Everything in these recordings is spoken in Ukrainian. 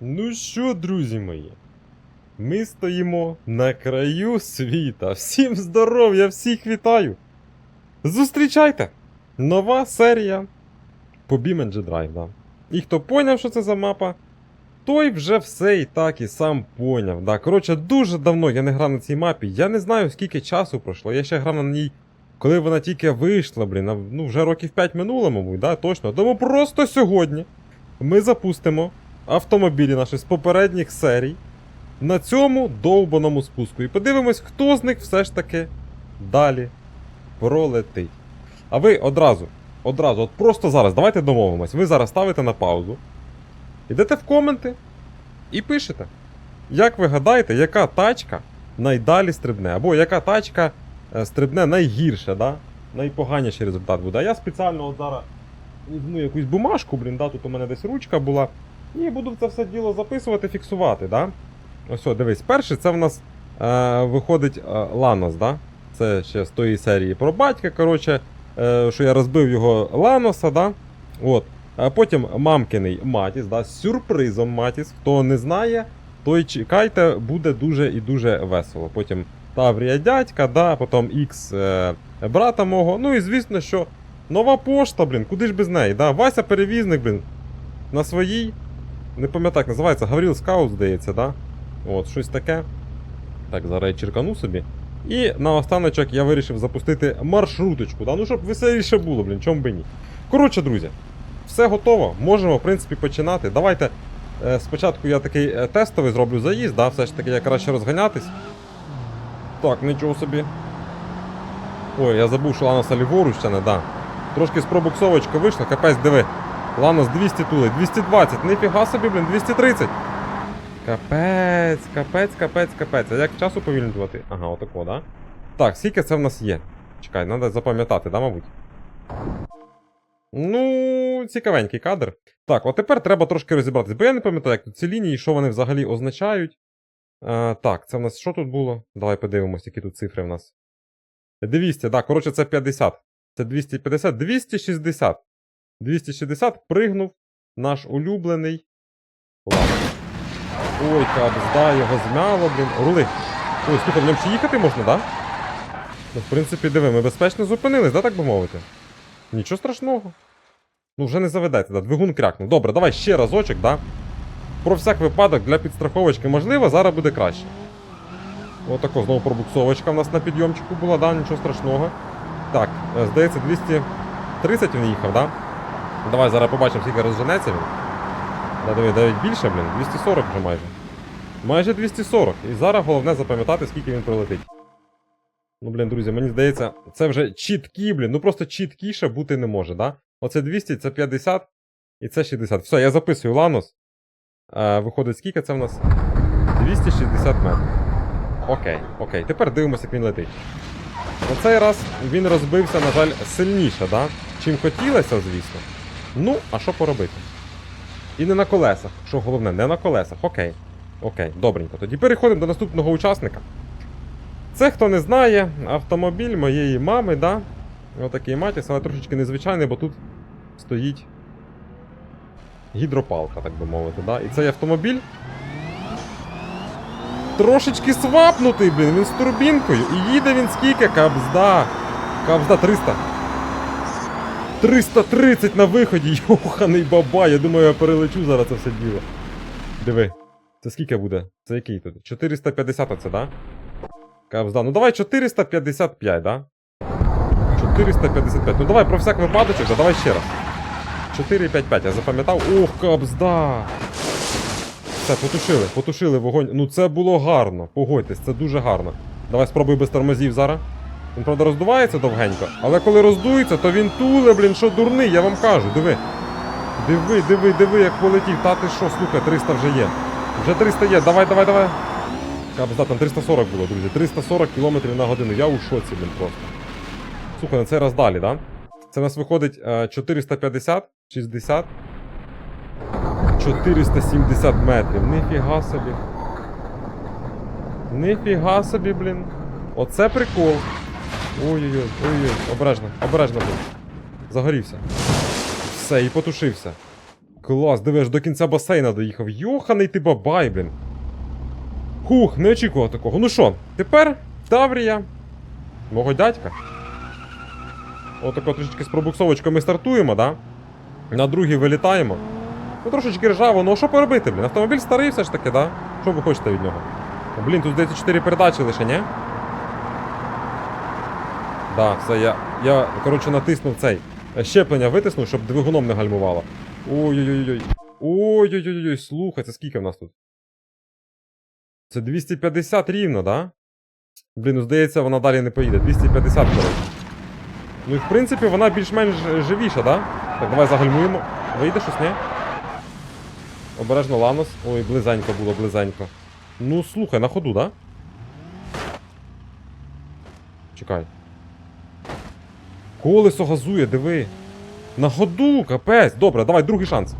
Ну що, друзі мої? Ми стоїмо на краю світа. Всім здоров'я, всіх вітаю! Зустрічайте! Нова серія по Drive, да. І хто поняв, що це за мапа, той вже все і так і сам поняв. Да. Коротше, дуже давно я не грав на цій мапі. Я не знаю, скільки часу пройшло. Я ще грав на ній, коли вона тільки вийшла, блін. Ну, вже років 5 минуло, мабуть, да, точно. Тому просто сьогодні ми запустимо автомобілі наші з попередніх серій на цьому довбаному спуску. І подивимось, хто з них все ж таки далі пролетить. А ви одразу, одразу, от просто зараз, давайте домовимось. Ви зараз ставите на паузу, йдете в коменти і пишете. Як ви гадаєте, яка тачка найдалі стрибне? Або яка тачка е, стрибне найгірше, да? найпоганіший результат буде. А я спеціально от зараз візьму якусь бумажку, блін, да, тут у мене десь ручка була. І буду це все діло записувати, фіксувати, да? Ось, дивись, перший це в нас е, виходить е, Ланос, да? Це ще з тої серії про батька, коротше, е, що я розбив його Ланоса, да? От. А потім мамкиний Матіс, да? з сюрпризом Матіс. Хто не знає, той чекайте, буде дуже і дуже весело. Потім Таврія дядька, да? потім Ікс е, брата мого. Ну і звісно, що нова пошта, блін, куди ж без неї? Да? Вася перевізник, блін, на своїй. Не пам'ятаю, як називається, Гавріл Скаут, здається, да? От, щось таке. Так, зараз я черкану собі. І на останочок я вирішив запустити маршруточку. Да? Ну, щоб веселіше було, блін, чому би ні. Коротше, друзі, все готово. Можемо, в принципі, починати. Давайте. Е, спочатку я такий е, тестовий зроблю заїзд, да? все ж таки я краще розганятись. Так, нічого собі. Ой, я забув, що Ланоса ліворуч ще не, да. Трошки з пробуксовочки вийшло, капець, диви. Ланос 200 тулить, 220, ніфіга собі, блін, 230. Капець, капець, капець, капець. А як часу повільнювати? Ага, отако, да? Так, скільки це в нас є? Чекай, треба запам'ятати, да, мабуть? Ну, цікавенький кадр. Так, от тепер треба трошки розібратися, бо я не пам'ятаю, як тут ці лінії, що вони взагалі означають. Е, так, це в нас що тут було? Давай подивимось, які тут цифри в нас. 200, так, коротше, це 50. Це 250, 260. 260 пригнув наш улюблений. Ладно. Ой, кабзда, його змяло, блін. Рули. Ой, слухай, в ньому ще їхати можна, да? Ну, в принципі, диви, ми безпечно зупинились, да, так би мовити? Нічого страшного. Ну, вже не заведеться, да. Двигун крякнув. Добре, давай ще разочок, да? Про всяк випадок для підстраховочки можливо, зараз буде краще. Отако знову пробуксовочка в нас на підйомчику була, да, нічого страшного. Так, е, здається, 230 він їхав, да? Давай зараз побачимо, скільки розженеться він. Да, навіть більше, блін, 240 вже майже. Майже 240. І зараз головне запам'ятати, скільки він пролетить. Ну, блін, друзі, мені здається, це вже чіткі, блін. Ну просто чіткіше бути не може, да? Оце 200, це 50 і це 60. Все, я записую Ланос. Е, виходить, скільки це в нас? 260 метрів. Окей, окей. Тепер дивимося, як він летить. На цей раз він розбився, на жаль, сильніше, да? Чим хотілося, звісно. Ну, а що поробити? І не на колесах. Що головне, не на колесах. Окей. Окей, добренько. Тоді переходимо до наступного учасника. Це, хто не знає, автомобіль моєї мами, да? Отакий матіс, але трошечки незвичайний, бо тут стоїть гідропалка, так би мовити. Да? І цей автомобіль трошечки свапнутий, блін, він з турбінкою. І їде він скільки? Кабзда. Кабзда 300. 330 на виході, йоханий баба. Я думаю, я перелечу зараз це все діло. Диви. Це скільки буде? Це який тут? 450 оце, да? Кабзда. Ну давай 455, да? 455. Ну давай про всяк випадочок, да, давай ще раз. 455, я запам'ятав. Ох, кабзда! Все, потушили, потушили вогонь. Ну це було гарно, погодьтесь, це дуже гарно. Давай спробуй без тормозів зараз. Він, правда, роздувається довгенько, але коли роздується, то він туле, блін, що дурний, я вам кажу, диви. Диви, диви, диви, як полетів. Та ти що, слухай, 300 вже є. Вже 300 є, давай, давай, давай. Кабзда, там 340 було, друзі. 340 км на годину. Я у шоці, блін, просто. Слухай, на цей раз далі, да? Це у нас виходить е, 450, 60. 470 метрів. Ніфіга собі. Ніфіга собі, блін. Оце прикол. Ой-ой-ой, ой-ой, обережно, обережно, блін. Загорівся. Все, і потушився. Клас, дивиш, до кінця басейна доїхав. Йоханий ти бабай, блін. Хух, не очікував такого. Ну що, тепер Таврія. Мого дядька. Отако трішечки з пробуксовочкою ми стартуємо, да? На другий вилітаємо. Ну трошечки ржаво, ну а що поробити, блін? Автомобіль старий все ж таки, да? Що ви хочете від нього? Блін, тут здається 4 передачі лише, ні? Да, все, я, я, коротше, натиснув цей. е, Щеплення витиснув, щоб двигуном не гальмувало. Ой-ой-ой. Ой-ой-ой, слухай, це скільки в нас тут? Це 250 рівно, да? Блін, ну здається, вона далі не поїде. 250, коротше. Ну і в принципі вона більш-менш живіша, да? Так, давай загальмуємо. Вийде щось, ні? Обережно Ланос. Ой, близенько було, близенько. Ну, слухай, на ходу, да? Чекай. Колесо газує, диви. На ходу, капець. Добре, давай, другий шанс.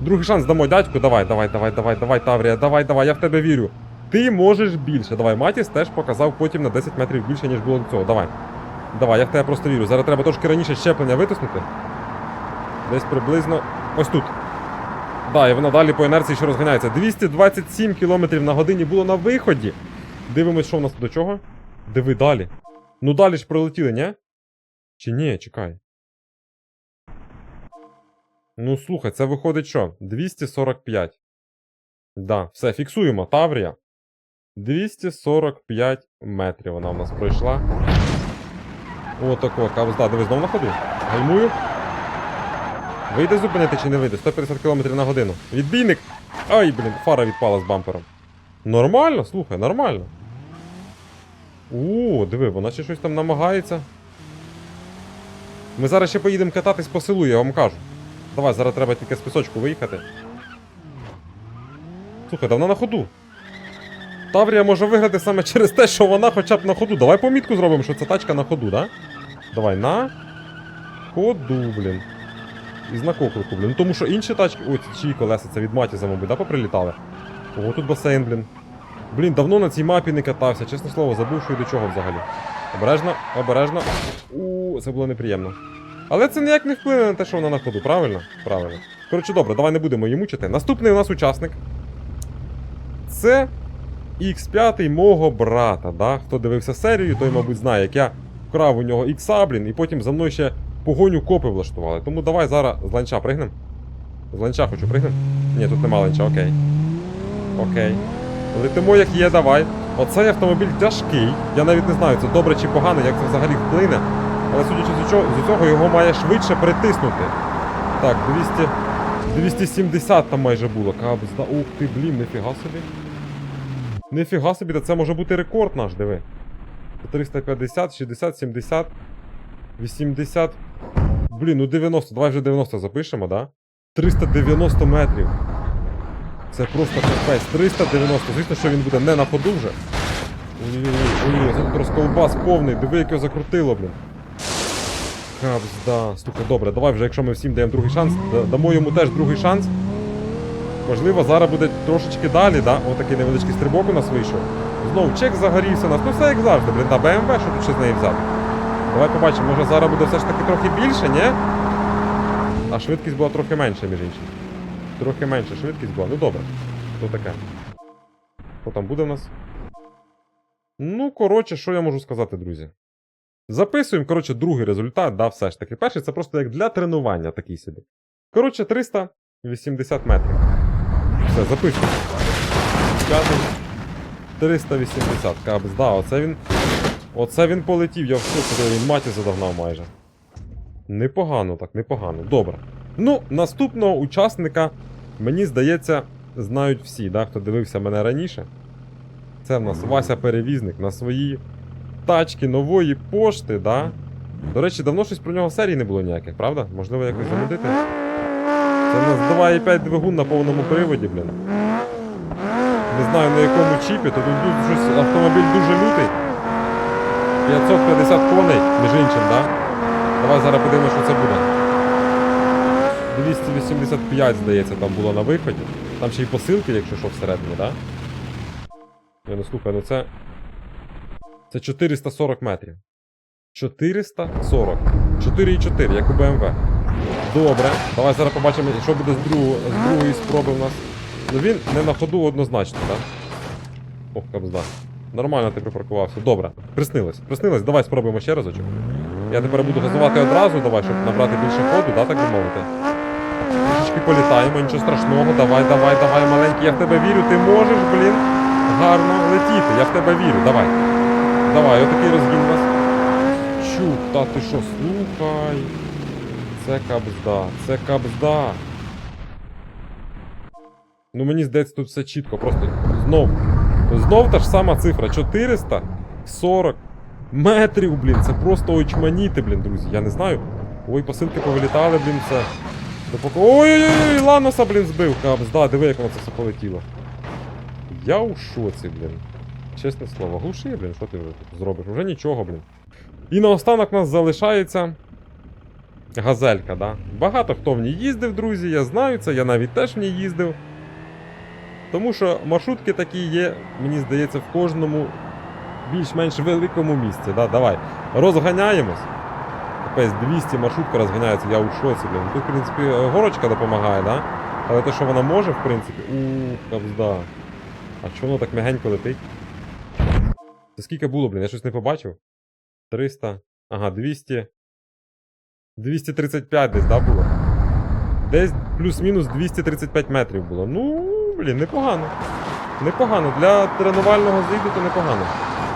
Другий шанс дамо дядьку. Давай, давай, давай, давай, давай, Таврія, давай, давай, я в тебе вірю. Ти можеш більше. Давай, Матіс теж показав потім на 10 метрів більше, ніж було до цього. Давай. Давай, я в тебе просто вірю. Зараз треба трошки раніше щеплення витиснути. Десь приблизно. Ось тут. Да, і вона далі по інерції ще розганяється. 227 км на годині було на виході. Дивимось, що в нас до чого. Диви далі. Ну далі ж пролетіли, ні? Чи ні, чекай. Ну слухай, це виходить що? 245. Да, все, фіксуємо. Таврія. 245 метрів вона в нас пройшла. Отако, кавзда, дивись, знову на ходу. Гальмую. Вийде зупинити чи не вийде? 150 км на годину. Відбійник! Ай, блін, фара відпала з бампером. Нормально, слухай, нормально. О, диви, вона ще щось там намагається. Ми зараз ще поїдемо кататись по селу, я вам кажу. Давай, зараз треба тільки з пісочку виїхати. Слухай, да вона на ходу. Таврія може виграти саме через те, що вона хоча б на ходу. Давай помітку зробимо, що це тачка на ходу, да? Давай, на ходу, блін. І знак оклику, блін. Ну тому що інші тачки. Ой, чиї колеса, це від Матіза, мабуть, да, поприлітали? Ого, тут басейн, блін. Блін, давно на цій мапі не катався, чесне слово, забув, що і до чого взагалі. Обережно, обережно. У, це було неприємно. Але це ніяк не вплине на те, що вона на ходу, правильно? Правильно. Коротше, добре, давай не будемо її мучити. Наступний у нас учасник. Це X5 мого брата. Да? Хто дивився серію, той, мабуть, знає, як я вкрав у нього ікса, блін, і потім за мною ще погоню копи влаштували. Тому давай зараз з ланча пригнем. З ланча хочу пригнем. Ні, тут нема ланча, окей. Окей. Летимо як є, давай. Оцей автомобіль тяжкий. Я навіть не знаю, це добре чи погано, як це взагалі вплине. Але судячи з цього, його має швидше притиснути. Так, 200, 270 там майже було. Кабзда. Ух ти, блін, нифіга собі. Нифіга собі, та це може бути рекорд наш, диви. 350, 60, 70, 80. Блін, ну 90. Давай вже 90 запишемо, да? 390 метрів. Це просто капець. 390. Звісно, що він буде не на ходу вже. Ой-ой-ой, тут розколбас повний, диви, як його закрутило, блін. Капзда. Слухай, добре, давай вже, якщо ми всім даємо другий шанс, дамо йому теж другий шанс. Можливо, зараз буде трошечки далі, да? Отакий невеличкий стрибок у нас вийшов. Знову чек загорівся у нас. Ну все як завжди, блін, та БМВ, що тут ще з неї взяти. Давай побачимо, може зараз буде все ж таки трохи більше, ні? А швидкість була трохи менша, між іншим. Трохи менша швидкість була. Ну добре. То таке. Що там буде в нас? Ну, коротше, що я можу сказати, друзі? Записуємо, коротше, другий результат, да, все ж таки. Перший це просто як для тренування такий собі. Коротше, 380 метрів. Все, записуємо. 380 кабс, да, оце він. Оце він полетів, я в шоці, він маті задогнав майже. Непогано так, непогано. Добре. Ну, наступного учасника, мені здається, знають всі, да, хто дивився мене раніше. Це в нас Вася Перевізник на свої тачки нової пошти, да? До речі, давно щось про нього в серії не було ніяких, правда? Можливо, якось замудити. Це в нас 2,5 двигун на повному приводі, блін. Не знаю на якому чіпі, то тут щось автомобіль дуже лютий. 550 коней, між іншим, да? Давай зараз подивимося, що це буде. 285, здається, там було на виході. Там ще й посилки, якщо що всередині, да? Я ну слухай, ну це. Це 440 метрів. 440. 4,4, як у БМВ. Добре. Давай зараз побачимо, що буде з, другого, з другої спроби в нас. Ну він не на ходу однозначно, так? Ох, кабзда. Нормально ти припаркувався. Добре. Приснилось. Приснилось, давай спробуємо ще разочок. Я тепер буду газувати одразу, давай, щоб набрати більше ходу, да, так би мовити. Трішечки політаємо, нічого страшного. Давай, давай, давай, маленький, я в тебе вірю, ти можеш, блін. Гарно летіти, я в тебе вірю, давай. Давай, отакий розгін у нас. Чу, та ти що, слухай. Це кабзда, це кабзда. Ну мені здається, тут все чітко, просто знов. Знов та ж сама цифра. 440 метрів, блін. Це просто очманіти, блін, друзі. Я не знаю. Ой, посилки повилітали, блін, все. Ой-ой-ой, Ланоса, блін, збив. Кабзда, диви, як воно це все полетіло. Я у шоці, блін. Чесне слово, глуши, блін, що ти вже тут зробиш? Уже нічого, блін. І наостанок нас залишається газелька, да? Багато хто в ній їздив, друзі, я знаю це, я навіть теж в ній їздив. Тому що маршрутки такі є, мені здається, в кожному більш-менш великому місці. Да? Давай. Розганяємось. Капець 200 маршрутка розганяється, я у шоці, блін. Тут, в принципі, горочка допомагає, да? Але те, що вона може, в принципі. Ух, кабзда. А чого воно так м'ягенько летить? Це скільки було, блін? Я щось не побачив? 300. Ага, 200. 235 десь, да, було? Десь плюс-мінус 235 метрів було. Ну, блін, непогано. Непогано. Для тренувального заїзду то непогано.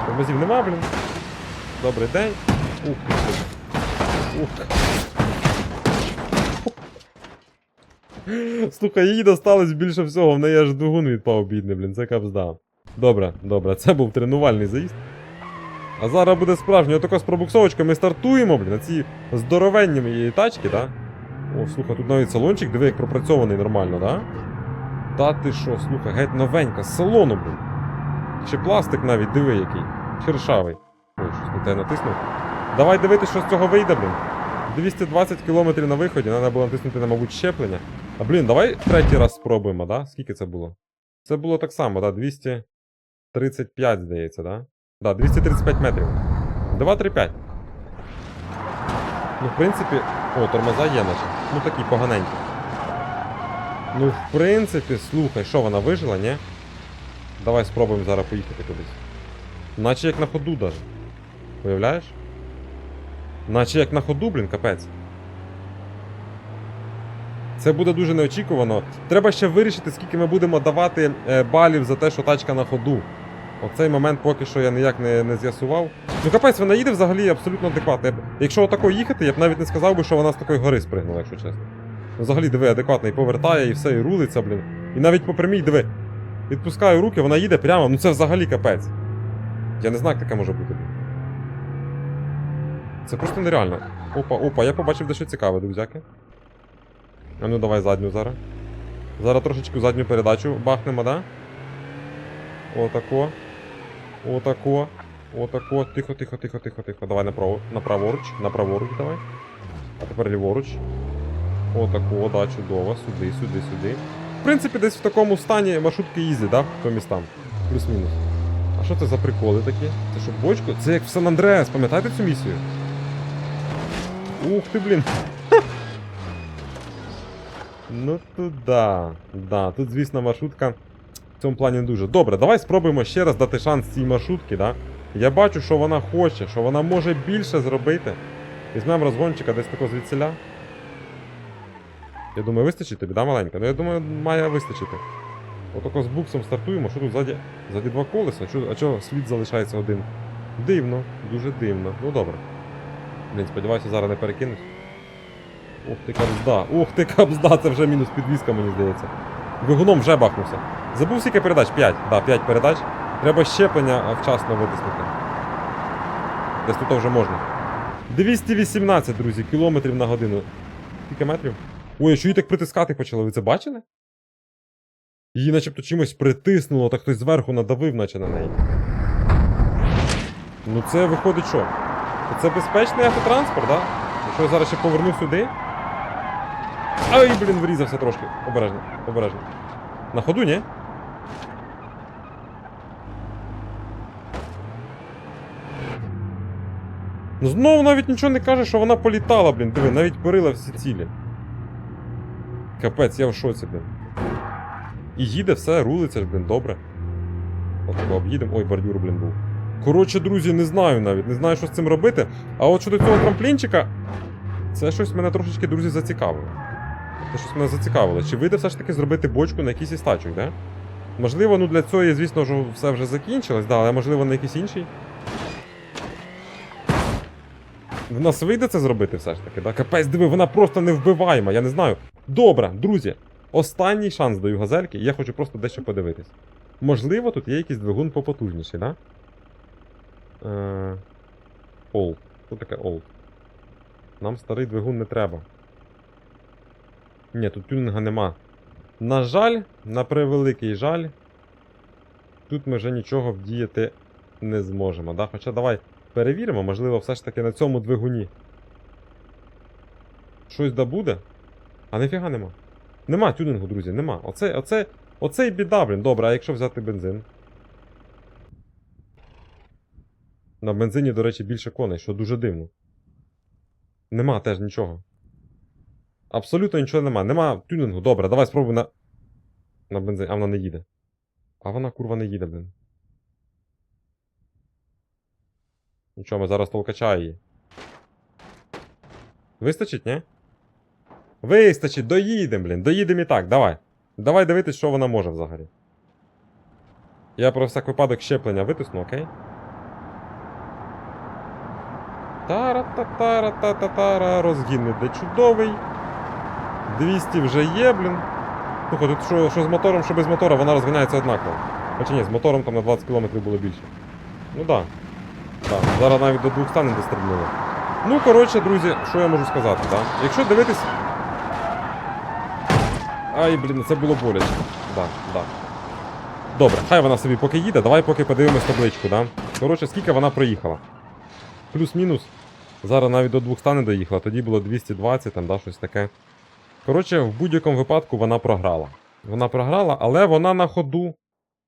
Тормозів нема, блін. Добрий день. Ух. Слухай, їй досталось більше всього, в неї аж двигун відпав бідний, блін, це капзда. Добре, добре, це був тренувальний заїзд. А зараз буде справжній отако з пробуксовочкою ми стартуємо, блін, на ці здоровенні її тачки, да? О, слухай, тут навіть салончик, диви, як пропрацьований нормально, да? Та ти що, слухай, геть новенька, з салону, блін. Ще пластик навіть, диви який. Шершавий. Ой, щось не те натиснув. Давай дивитися, що з цього вийде, блін. 220 км на виході, треба було натиснути на, мабуть, щеплення. А блін, давай третій раз спробуємо, да? Скільки це було? Це було так само, да? 235, здається, да? Да, 235 метрів. 235. Ну, в принципі. О, тормоза є наче. Ну такі поганенькі. Ну, в принципі, слухай, що вона вижила, ні? Давай спробуємо зараз поїхати кудись. Наче як на ходу даже. Уявляєш? Наче як на ходу, блін, капець. Це буде дуже неочікувано. Треба ще вирішити, скільки ми будемо давати е, балів за те, що тачка на ходу. Оцей момент поки що я ніяк не, не з'ясував. Ну капець, вона їде взагалі абсолютно адекватно. Якщо отако їхати, я б навіть не сказав би, що вона з такої гори спригнула, якщо чесно. Ну, взагалі, диви, адекватно, і повертає, і все, і рулиться, блін. І навіть по прямій, диви. Відпускаю руки, вона їде прямо, ну це взагалі капець. Я не знаю, як таке може бути. Це просто нереально. Опа, опа, я побачив дещо цікаве, друзяки. А ну давай задню зараз. Зараз трошечки задню передачу бахнемо, да? Отако. Отако. Отако. Тихо, тихо, тихо, тихо, тихо. Давай направо, направоруч, направоруч давай. А тепер ліворуч. Отако, да, чудово. Сюди, сюди, сюди. В принципі, десь в такому стані маршрутки їздять, да? По містам. Плюс-мінус. А що це за приколи такі? Це що, бочку? Це як в Сан Андреас, пам'ятаєте цю місію? Ух ти, блін. Ну тут да. Да, тут, звісно, маршрутка в цьому плані дуже. Добре, давай спробуємо ще раз дати шанс цій маршрутці, да? Я бачу, що вона хоче, що вона може більше зробити. Візьмемо розгончика десь такого звідсіля. Я думаю, вистачить тобі, да, маленька? Ну я думаю, має вистачити. Отако з буксом стартуємо, що тут ззаді, ззаді два колеса, а чого слід залишається один? Дивно, дуже дивно. Ну добре. Блін, сподіваюся, зараз не перекинуть. Ух ти кабзда, ух ти кабзда, це вже мінус підвізка, мені здається. Двигуном вже бахнувся. Забув скільки передач? 5. Да, 5 передач. Треба щеплення вчасно витиснути. Десь тут вже можна. 218, друзі, кілометрів на годину. Скільки метрів? Ой, а що її так притискати почали, ви це бачили? Її начебто чимось притиснуло, так хтось зверху надавив, наче на неї. Ну це виходить що? Це безпечний автотранспорт, да? Якщо я зараз ще поверну сюди. Ай, блін, врізався трошки. Обережно, обережно. На ходу, ні? Ну знову навіть нічого не каже, що вона політала, блін. Диви, навіть перила всі цілі. Капець, я в шоці, блін. І їде все, рулиться блін, добре. От тако об'їдемо. Ой, бордюр, блін, був. Коротше, друзі, не знаю навіть, не знаю, що з цим робити. А от щодо цього трамплінчика, це щось мене трошечки, друзі, зацікавило. Це щось мене зацікавило. Чи вийде все ж таки зробити бочку на якийсь із тачок, да? Можливо, ну для цього, звісно ж, все вже закінчилось, да, але можливо на якийсь інший. В нас вийде це зробити все ж таки, да? Капець, диви, вона просто невбиваєма, я не знаю. Добре, друзі, останній шанс даю газельки, і я хочу просто дещо подивитись. Можливо, тут є якийсь двигун попотужніший, да? Е... Old. Що таке old? Нам старий двигун не треба. Ні, тут тюнінга нема. На жаль, на превеликий жаль, тут ми вже нічого вдіяти не зможемо. Да? Хоча давай перевіримо, можливо, все ж таки на цьому двигуні. Щось да буде? А ніфіга нема. Нема тюнінгу, друзі, нема. Оце, оце, оце і біда, блін. Добре, а якщо взяти бензин? На бензині, до речі, більше коней, що дуже дивно. Нема теж нічого. Абсолютно нічого нема. Нема тюнінгу. Добре, давай спробуй на. На бензині. А вона не їде. А вона курва не їде, блін. Нічого, ми зараз толкача її. Вистачить, ні? Вистачить, доїдемо, блін. Доїдемо і так, давай. Давай дивитись, що вона може взагалі. Я про всяк випадок щеплення витисну, окей? Тара-та-тара-та-та-тара, розгін іде чудовий. 200 вже є, блін. Слухай, тут що, що з мотором, що без мотора, вона розганяється однаково. Хоча ні, з мотором там на 20 км було більше. Ну так. Да. Да. Зараз навіть до 200 не дострибнули. Ну, коротше, друзі, що я можу сказати, да? Якщо дивитись. Ай, блін, це було боляче. Да, да. Добре, хай вона собі поки їде, давай поки подивимось табличку, да? Коротше, скільки вона проїхала. Плюс-мінус. Зараз навіть до 200 не доїхала, тоді було 220, там, да, щось таке. Коротше, в будь-якому випадку вона програла. Вона програла, але вона на ходу.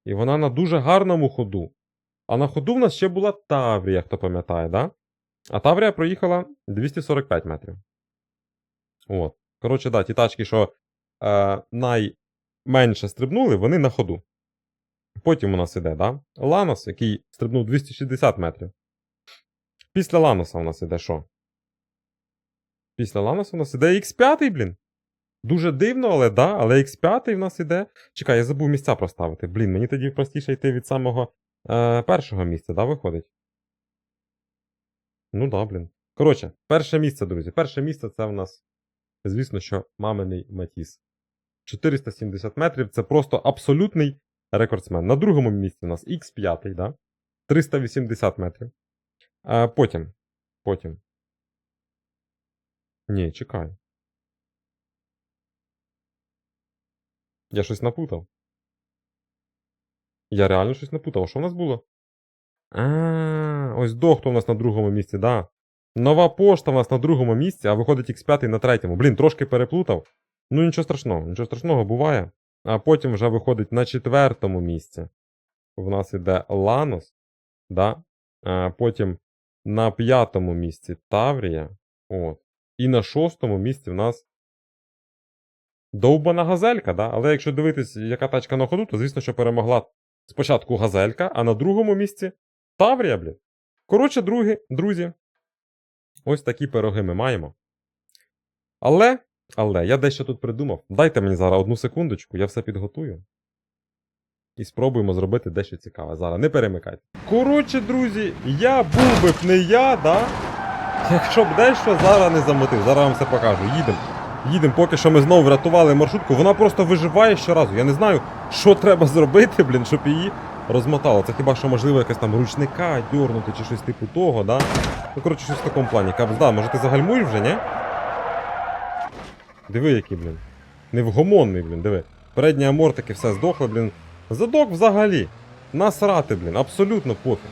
І вона на дуже гарному ходу. А на ходу в нас ще була Таврія, хто пам'ятає, да? А Таврія проїхала 245 метрів. От. Коротше, да, ті тачки, що е, найменше стрибнули, вони на ходу. Потім у нас іде, да? Ланос, який стрибнув 260 метрів. Після Ланоса у нас іде що? Після Ланоса у нас іде X5, блін. Дуже дивно, але да, але X5 в нас іде. Чекай, я забув місця проставити. Блін, мені тоді простіше йти від самого е, першого місця, да, виходить? Ну да, блін. Коротше, перше місце, друзі. Перше місце це в нас, звісно, що маминий Матіс. 470 метрів це просто абсолютний рекордсмен. На другому місці у нас X5, да? 380 метрів. А потім. Потім. Ні, чекай. Я щось напутав. Я реально щось напутав. А що в нас було? А, ось до хто у нас на другому місці, да. Нова пошта у нас на другому місці, а виходить X5 на третьому. Блін, трошки переплутав. Ну нічого страшного, нічого страшного буває. А потім вже виходить на четвертому місці. У нас іде Ланос. Да? А потім на п'ятому місці Таврія. От. І на шостому місці в нас довбана газелька, да? але якщо дивитись, яка тачка на ходу, то звісно, що перемогла спочатку газелька, а на другому місці Таврія, блін. Коротше, другі, друзі, ось такі пироги ми маємо. Але, але, я дещо тут придумав. Дайте мені зараз одну секундочку, я все підготую. І спробуємо зробити дещо цікаве. Зараз не перемикайте. Коротше, друзі, я був би не я, да? Якщо б дещо зараз не замотив, зараз вам все покажу. Їдемо. Їдемо, поки що ми знову врятували маршрутку. Вона просто виживає щоразу. Я не знаю, що треба зробити, блін, щоб її розмотало. Це хіба що можливо якось там ручника дьорнути чи щось типу того, да? Ну, коротше, щось в такому плані. Капс, да, може ти загальмуєш вже, ні? Диви, який, блін. Невгомонний, блін, диви. Передні амортики все здохли, блін. Задок взагалі. Насрати, блін, абсолютно пофіг.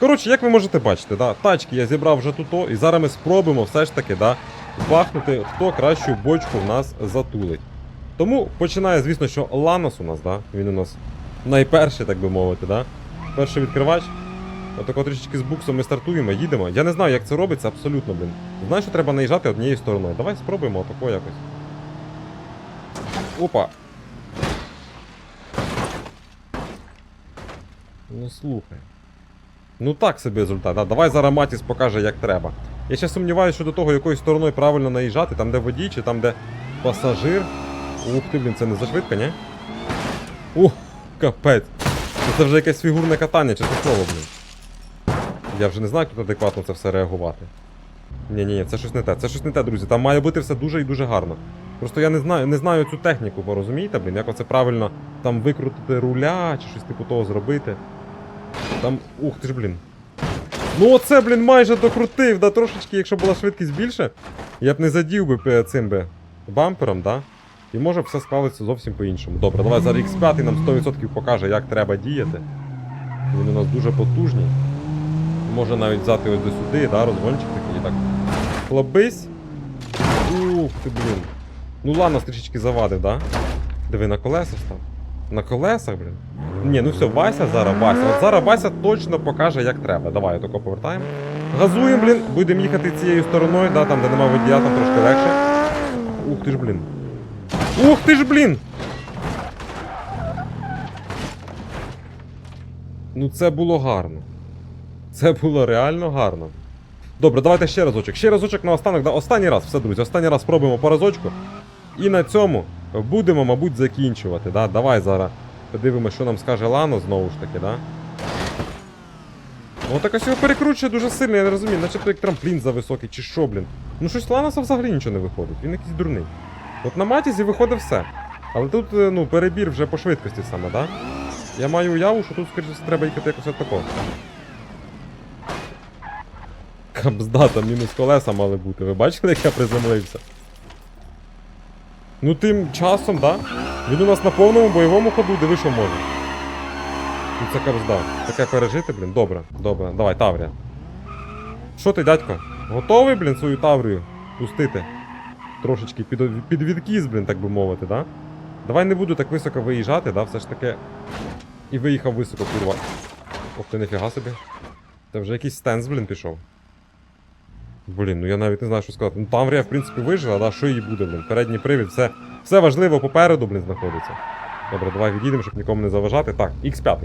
Коротше, як ви можете бачити, да, тачки я зібрав вже тут, і зараз ми спробуємо все ж таки, да, бахнути, хто кращу бочку в нас затулить. Тому починає, звісно, що Ланос у нас, да, він у нас найперший, так би мовити, да. Перший відкривач. Отако трішечки з буксом ми стартуємо, їдемо. Я не знаю, як це робиться, абсолютно, блін. Знаю, що треба наїжджати однією стороною. Давай спробуємо отако якось. Опа. Ну слухай. Ну так собі результат. Да? Давай зараз Матіс покаже, як треба. Я ще сумніваюся щодо того, якою стороною правильно наїжджати, там де водій чи там де пасажир. Ух ти, блін, це не зашвидко, ні? Ух, капець. Це вже якесь фігурне катання, чесне слово, блін. Я вже не знаю, як тут адекватно це все реагувати. Ні, ні, ні, це щось не те. Це щось не те, друзі. Там має бути все дуже і дуже гарно. Просто я не знаю, не знаю цю техніку, ви розумієте, блін, як оце правильно там викрутити руля чи щось типу того зробити. Там. Ух ти ж, блін. Ну оце, блін, майже докрутив, да, трошечки, якщо була швидкість більше, я б не задів би е, цим би бампером, да? І може б все склалося зовсім по-іншому. Добре, давай зараз X5 нам 100% покаже, як треба діяти. Він у нас дуже потужний. Може навіть взяти ось до сюди, да, розгончик такий так. Хлобись. Ух ти, блін. Ну ладно, трішечки завадив, да? Диви, на колеса став. На колесах, блін. Ні, ну все, Вася зараз, Вася. От зараз Вася точно покаже, як треба. Давай, отако повертаємо. Газуємо, блін, будемо їхати цією стороною, да, там, де нема водія, там трошки легше. Ух ти ж, блін. Ух ти ж, блін! Ну це було гарно. Це було реально гарно. Добре, давайте ще разочок. Ще разочок на останок. Да, останній раз, все, друзі, останній раз спробуємо по разочку. І на цьому будемо, мабуть, закінчувати. Да? Давай зараз подивимося, що нам скаже Лано знову ж таки, да? О, так ось його перекручує дуже сильно, я не розумію, начебто як трамплін зависокий, чи що, блін. Ну щось Ланоса взагалі нічого не виходить, він якийсь дурний. От на матізі виходить все. Але тут, е, ну, перебір вже по швидкості саме, да? Я маю уяву, що тут, скоріше, треба їхати якось от такого. Капзда, там мінус колеса мали бути. Ви бачили, як я приземлився? Ну тим часом, да? Він у нас на повному бойовому ходу, диви, що може. Ну це капзда. Таке пережити, блін. Добре, добре. Давай, Таврія. Що ти, дядько? Готовий, блін, свою Таврію пустити? Трошечки під, під відкіз, блін, так би мовити, да? Давай не буду так високо виїжджати, да? Все ж таки. І виїхав високо, курва. Ох ти, ніфіга собі. Це вже якийсь стенс, блін, пішов. Блін, ну я навіть не знаю, що сказати. Ну Таврія, в принципі, вижила, да, що їй буде, блін. Передній привід, все, все важливо попереду, блін, знаходиться. Добре, давай відійдемо, щоб нікому не заважати. Так, X5.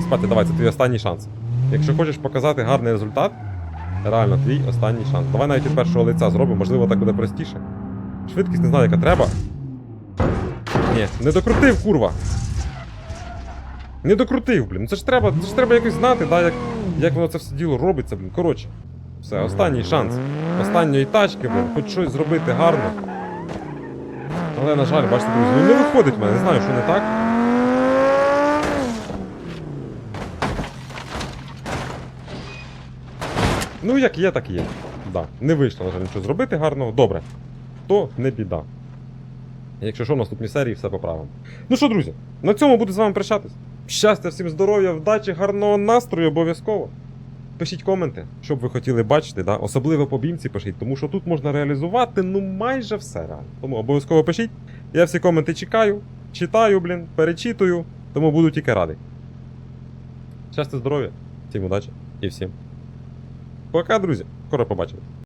X5, давай, це твій останній шанс. Якщо хочеш показати гарний результат, реально твій останній шанс. Давай навіть від першого лиця зробимо, можливо, так буде простіше. Швидкість не знаю, яка треба. Ні, не докрутив, курва. Не докрутив, блін. Ну це ж треба, це ж треба якось знати, да, як, як воно це все діло робиться, блін. Коротше. Все, останній шанс. Останньої тачки, блін, хоч щось зробити гарно. Але, на жаль, бачите, друзі, ну не виходить в мене, не знаю, що не так. Ну, як є, так є. Да. Не вийшло, на жаль, нічого зробити гарного. Добре. То не біда. Якщо що, в наступній серії все поправимо. Ну що, друзі, на цьому буду з вами прощатись. Щастя, всім здоров'я, вдачі, гарного настрою обов'язково. Пишіть коменти, що б ви хотіли бачити, да? особливо по бімці пишіть, тому що тут можна реалізувати ну майже все реально. Тому обов'язково пишіть. Я всі коменти чекаю, читаю, блін, перечитую, тому буду тільки радий. Щастя, здоров'я, всім удачі і всім. Пока, друзі. Скоро побачимо.